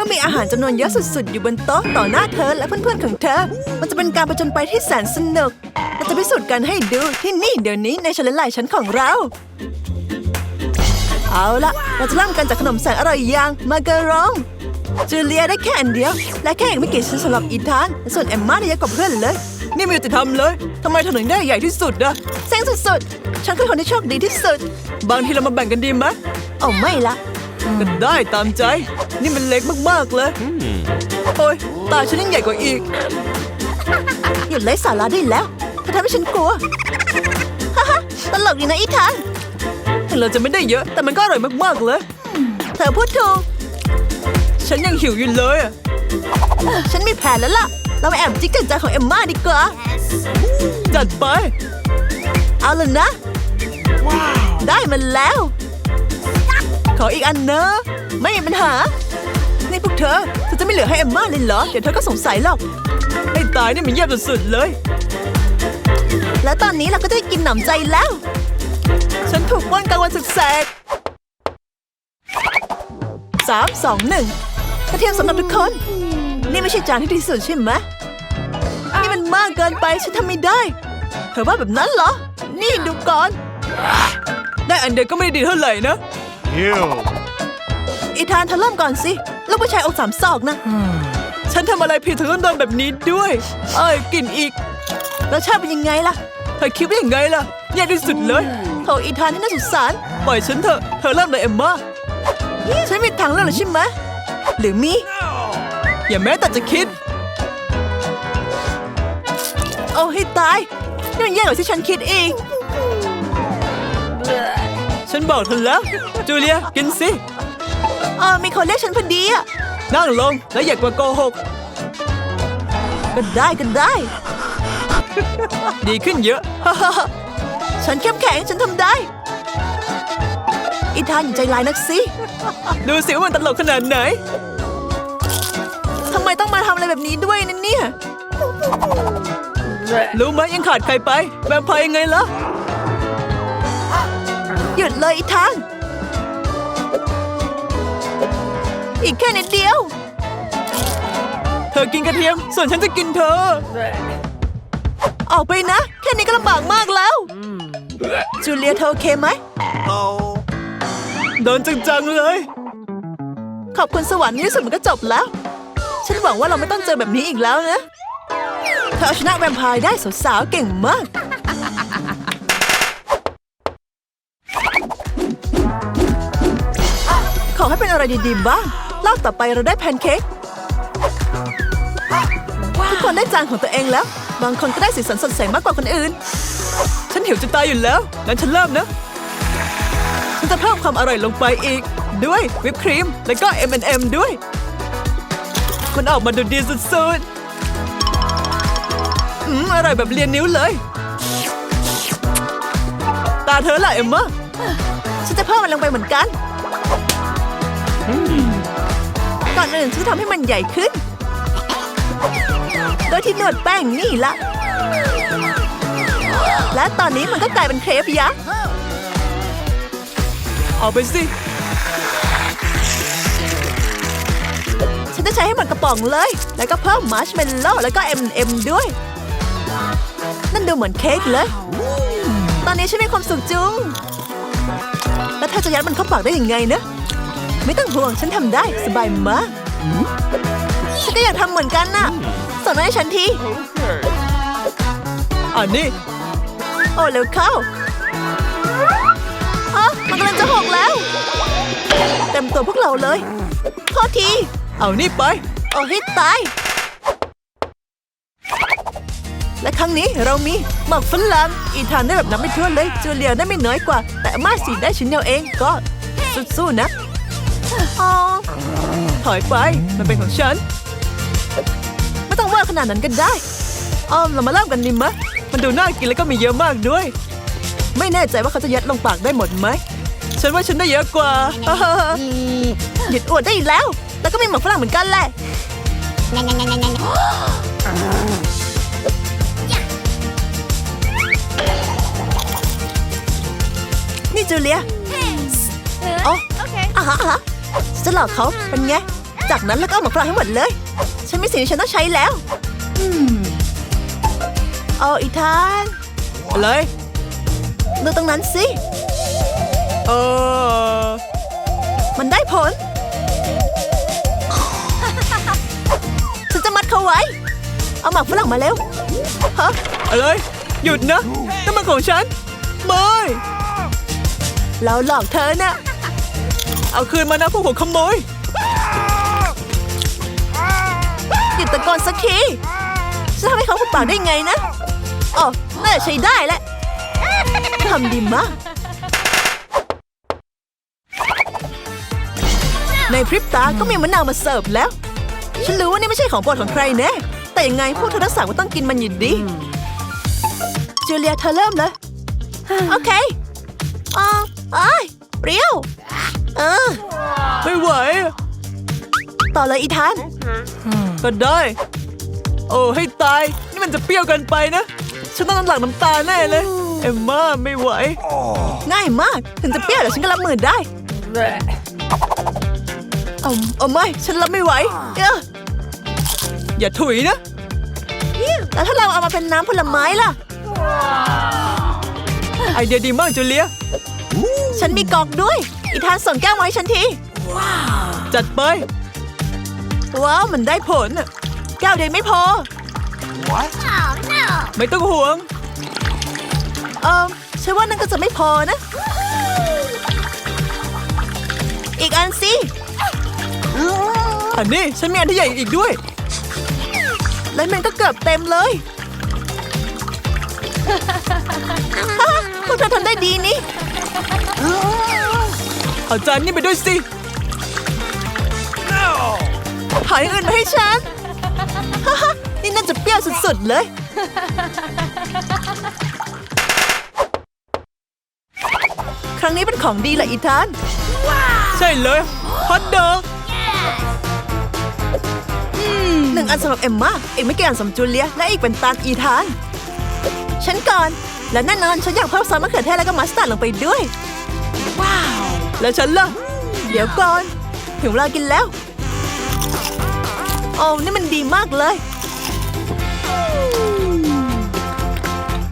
มื่อมีอาหารจำนวนเยอะสุดๆ อยู่บนโต๊ะต่อหน้าเธอและเพื่อนๆของเธอ มันจะเป็นการประจนไปที่แสนสนุกเราจะพิสูจน์กันให้ดูที่นี่เดี๋ยวนี้ในชาเลนจ์หลายชั้นของเรา เอาละเราจะเริ่มกันจากขนมแสนอร่อยอย่างมาการองจูเลียได้แค่อันเดียว และแค่อีกไม่กี่ชิ้นสำหรับอีธานและส่วนเอมม่าได้เยอะกว่าเพื่อนเลยนี่ไม่ยุติธรรมเลยทำไมเธอถึงได้ใหญ่ที่สุดอะเซ็งสุดๆ ฉันคือคนที่โชคดีที่สุด บางทีเรามาแบ่งกันดีไหมเอาไม่ละ ก็ได้ตามใจ นี่มันเล็กมากๆเลย โอ้ยตาฉันยังใหญ่กว่าอีก หยุดไร้สาระได้แล้วเธอทำให้ฉันกลัว ฮ่าฮ่าตลกดีนะอีธานถึงเราจะไม่ได้เยอะ แต่มันก็อร่อยมากๆเลย เธอพูดถูก ฉันยังหิวอยู่เลยอะฉันมีแผนแล้วล่ะ เราไปแอบจิ๊กกันใจของเอมม่าดีกว่า จัดไป เอาเลยนะ ได้มันแล้ว ขออีกอันนะ ไม่มีปัญหา นี่พวกเธอเธอจะไม่เหลือให้เอมม่าเลยเหรอ เดี๋ยวเธอก็สงสัยหรอก ให้ตายนี่มันเยี่ยมสุดๆเลย แล้วตอนนี้เราก็ได้กินหนำใจแล้ว ฉันถูกปล้นกลางวันศึกแสกสามสองหนึ่งกระเทียมสำหรับทุกคน นี่ไม่ใช่จานที่ดีสุดใช่ไหมนี่มันมากเกินไปฉันทำไม่ได้ เธอว่าแบบนั้นเหรอ นี่ดูก่อน ได้อันเดียวก็ไม่ดีเท่าไหร่นะ Ew. อีธานเธอเริ่มก่อนสิลูกผู้ชายอกสามศอกนะ ฉันทำอะไรผิดถึงต้องโดนแบบนี้ด้วย เอ้ยกลิ่นอีกรสชาติเป็นยังไงล่ะเธอคิดว่ายังไงล่ะแย่ที่สุดเลยโถอีธานที่น่าสงสาร ปล่อยฉันเถอะเธอเริ่มเลยเอมมาฉันมีทางเลือกหรือใช่ไหมหรือมีอย่าแม้แต่จะคิด เอาให้ตายนี่มันแย่กว่าที่ฉันคิดอีก ฉันบอกเธอแล้ว จูเลีย กินสิ เออมีคนเรียกฉันพอดีอะนั่งลง แล้วอย่ากว่าโกหก ก็ได้ก็ได้ ดีขึ้นเยอะ ฉันเข้มแข็งฉันทำได้ อีธานอย่าใจร้ายนักสิ ดูสิว่ามันตลกขนาดไหน ทำไมต้องมาทำอะไรแบบนี้ด้วยนะเนี่ย รู้ไหมยังขาดใครไป แวมไพร์ยังไงล่ะ หยุดเลยอีทาง อีกแค่นิดเดียว เธอกินกระเทียม ส่วนฉันจะกินเธอ ออกไปนะ แค่นี้ก็ลำบากมากแล้ว จูเลียเธอโอเคไหม Oh. โดนจังๆเลย ขอบคุณสวรรค์ในที่สุดมันก็จบแล้ว ฉันหวังว่าเราไม่ต้องเจอแบบนี้อีกแล้วนะ เธอเอาชนะแวมไพร์ได้สาวๆเก่งมาก ขอให้เป็นอะไรดีๆบ้างรอบต่อไปเราได้แพนเค้กทุกคนได้จานของตัวเองแล้ว บางคนก็ได้สีสันสดใสมากกว่าคนอื่น ฉันหิวจะตายอยู่แล้วงั้นฉันเริ่มนะ ฉันจะเพิ่มความอร่อยลงไปอีก ด้วยวิปครีม แล้วก็ M&M ด้วย มันออกมาดูดีสุดๆอืมอร่อยแบบเลียนนิ้วเลย ตาเธอล่ะเอ็มมาฉันจะเพิ่มมันลงไปเหมือนกัน ก่อนอื่นฉันจะทำให้มันใหญ่ขึ้น โดยที่นวดแป้งนี่ละ และตอนนี้มันก็กลายเป็นเครปยักษ์ เอาไปสิ ฉันจะใช้ให้หมดกระป๋องเลย แล้วก็เพิ่มมาร์ชเมลโล่แล้วก็ M&M ด้วย นั่นดูเหมือนเค้กเลย ตอนนี้ฉันมีความสุขจุงแล้วเธอจะยัดมันเข้าปากได้ยังไงนะ ไม่ต้องห่วงฉันทำได้สบายมาก ฉันก็อยากทำเหมือนกันน่ะส่งมาให้ฉันทีอันนี้ โอ้เร็วเข้าอ๋อมันกำลังจะหกแล้ว เต็มตัวพวกเราเลยโทษที เอานี่ไป เอาให้ตาย และครั้งนี้เรามีหมักฝรั่งอีธานได้แบบนับไม่ถ้วนเลยจูเลียได้ไม่น้อยกว่า แต่อามาสีได้ชิ้นเดียวเองก็สู้ๆนะอ๋อ ถอยไป มันเป็นของฉัน ไม่ต้องว่าขนาดนั้นก็ได้อ้อมเรามาเริ่มกันดิมะ มันดูน่ากินแล้วก็มีเยอะมากด้วย ไม่แน่ใจว่าเขาจะยัดลงปากได้หมดไหม ฉันว่าฉันได้เยอะกว่า หยุดอวดได้อีกแล้ว แล้วก็มีหมากฝรั่งเหมือนกันแหละนี่จูเลีย Really? Oh. Okay. อะฮะอะฮะ ฉันจะหลอกเขาเป็นไง จากนั้นแล้วก็เอาหมากฝรั่งให้หมดเลย ฉันมีสิ่งที่ฉันต้องใช้แล้วอืมเอาอีธานอะไรดูตรงนั้นสิเออมันได้ผล ฉันจะมัดเขาไว้ เอาหมากฝรั่งมาเร็วฮะอะไร หยุดนะนั่นมันของฉัน ไม่ เราหลอกเธอนะ เอาคืนมานะพวกหัวขโมยหยุดตะโกนสักทีจะทำให้เขาหุบปากได้ไงนะอ๋อน่าจะใช้ได้แหละทำดีมาก ในพริบตาก็มีมะนาวมาเสิร์ฟแล้ว ฉันรู้ว่านี่ไม่ใช่ของโปรดของใครแน่แต่ยังไงพวกเธอทั้งสามก็ต้องกินมันอยู่ดีจูเลียเธอเริ่มเลย โอเคอ๋ออ้ยเปรี้ยว เออ ไม่ไหว ต่อเลยอีธานก็ได้ โอ้ให้ตาย นี่มันจะเปรี้ยวเกันไปนะ ฉันต้องน้ำหลังน้ำตาแน่เลย เอมม่าไม่ไหว ง่ายมาก ถึงจะเปรี้ยวแต่ฉันก็รับมือได้เอาเอาไม่ ฉันรับไม่ไหว เอ้ออย่าถุยนะ แล้วถ้าเราเอามาเป็นน้ำผลไม้ล่ะ ไอเดียดีมากจูเลีย ฉันมีกอกด้วย อีธานส่งแก้วมาให้ฉันทีจัดไปว้าวมันได้ผลน่ะแก้วเดียวไม่พอ ไม่ต้องห่วง เออฉันว่านั่นก็จะไม่พอนะ อีกอันสิอันนี้ฉันมีอันที่ใหญ่อีกด้วย แล้วมันก็เกือบเต็มเลยฮ่าพวกเธอทำได้ดีนี่ เอาจานนี่ไปด้วยสิหายอื่นมาให้ฉันฮ่าฮ่านี่น่าจะเปรี้ยวสุดๆเลย ครั้งนี้เป็นของดีแหละอีธาน ใช่เลยฮอตดอกหนึ่งอันสำหรับเอมมาอีกไม่กี่อันสำหรับจูเลีย และอีกเป็นตาลอีธาน ฉันก่อน และแน่นอนฉันอยากเพิ่มซอสมะเขือเทศแล้วก็มัสตาร์ดลงไปด้วย ว้าว แล้วฉันล่ะ เดี๋ยวก่อน ถึงเวลากินแล้ว โอ้นี่มันดีมากเลย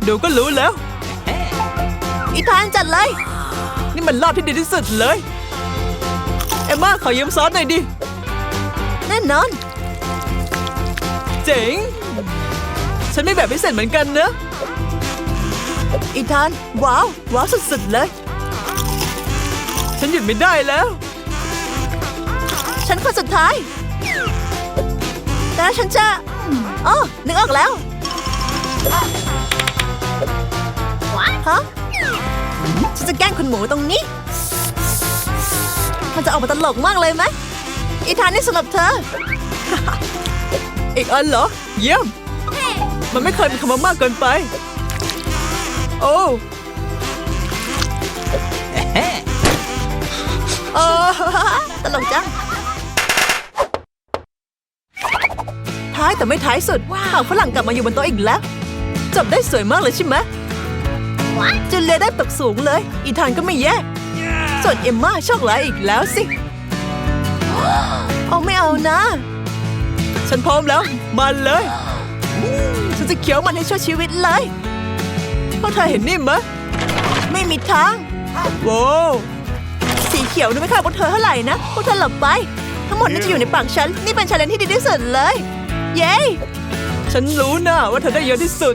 ดูก็รู้แล้ว อีธานจัดเลย นี่มันรอบที่ดีที่สุดเลย เอมมาขอยืมซอสหน่อยดิ แน่นอน เจ๋ง ฉันไม่แบบพิเศษเหมือนกันเนอะอีธาน ว้าว ว้าวสุดๆเลย ฉันหยุดไม่ได้แล้ว ฉันคนสุดท้ายแล้วฉันจะอ๋อนึกออกแล้วฮะฉันจะแกล้งคุณหมูตรงนี้ มันจะออกมาตลกมากเลยไหมอีธานนี่สำหรับเธอ อีกอันเหรอ เยี่ยม มันไม่เคยมีคำว่ามากเกินไป โอ้ ออตลกจัง ท้ายแต่ไม่ท้ายสุดหางฝรั่งกลับมาอยู่บนโต๊ะอีกแล้ว จบได้สวยมากเลยใช่ไหมจูเลียได้ตกสูงเลย อีธานก็ไม่แย่ ส่วนเอมม่าโชคร้ายอีกแล้วสิ เอาไม่เอานะ ฉันพร้อมแล้วมาเลย ฉันจะเคี้ยวมันให้ชั่วชีวิตเลยพวกเธอเห็นนี่มะไม่มีทางว้าวสี เขียวนี่ไม่เข้าพวกเธอเท่าไหร่นะพวกเธอหลบไป ทั้งหมดนี่จะอยู่ในปากฉัน นี่เป็นชาเลนจ์ที่ดีที่สุดเลย เย้ฉันรู้นะว่าเธอได้เยอะที่สุด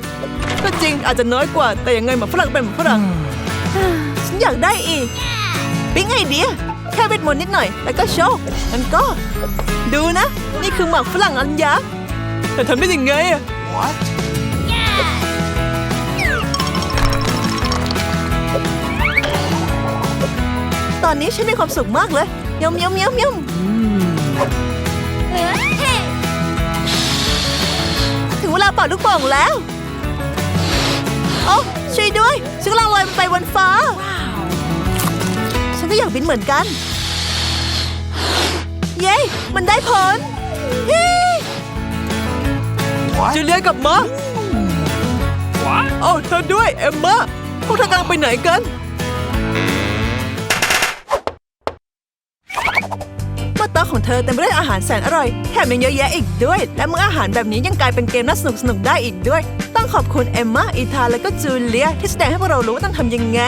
ก็จริงอาจจะน้อยกว่าแต่ยังไงหมาฝรั่งเป็นหมาฝรั่งฉันอยากได้อีกปิ๊งไอเดียแค่เวทมนต์นิดหน่อย แล้วก็โชว์มันก็ ดูนะ นี่คือหมากฝรั่งอันยักษ์แต่ทำได้ยังไงอะ ตอนนี้ฉันมีความสุขมากเลยยมยมยมยมถึงเวลาเป่าลูกโป่งแล้ว โอ้ช่วยด้วยฉันกำลังลอยไปบนฟ้า ฉันก็อยากบินเหมือนกัน เย้ มันได้ผลเฮ้จูเลียกลับมาโอ้เธอด้วย เอมมาพวกเธอกำลังไปไหนกัน ของเธอเต็มไปด้วยอาหารแสนอร่อย แถมยังเยอะแยะอีกด้วย และมื้ออาหารแบบนี้ยังกลายเป็นเกมน่าสนุกสนุกได้อีกด้วย ต้องขอบคุณเอมมาอีธาและก็จูเลียที่แสดงให้พวกเรารู้ว่าต้องทำยังไง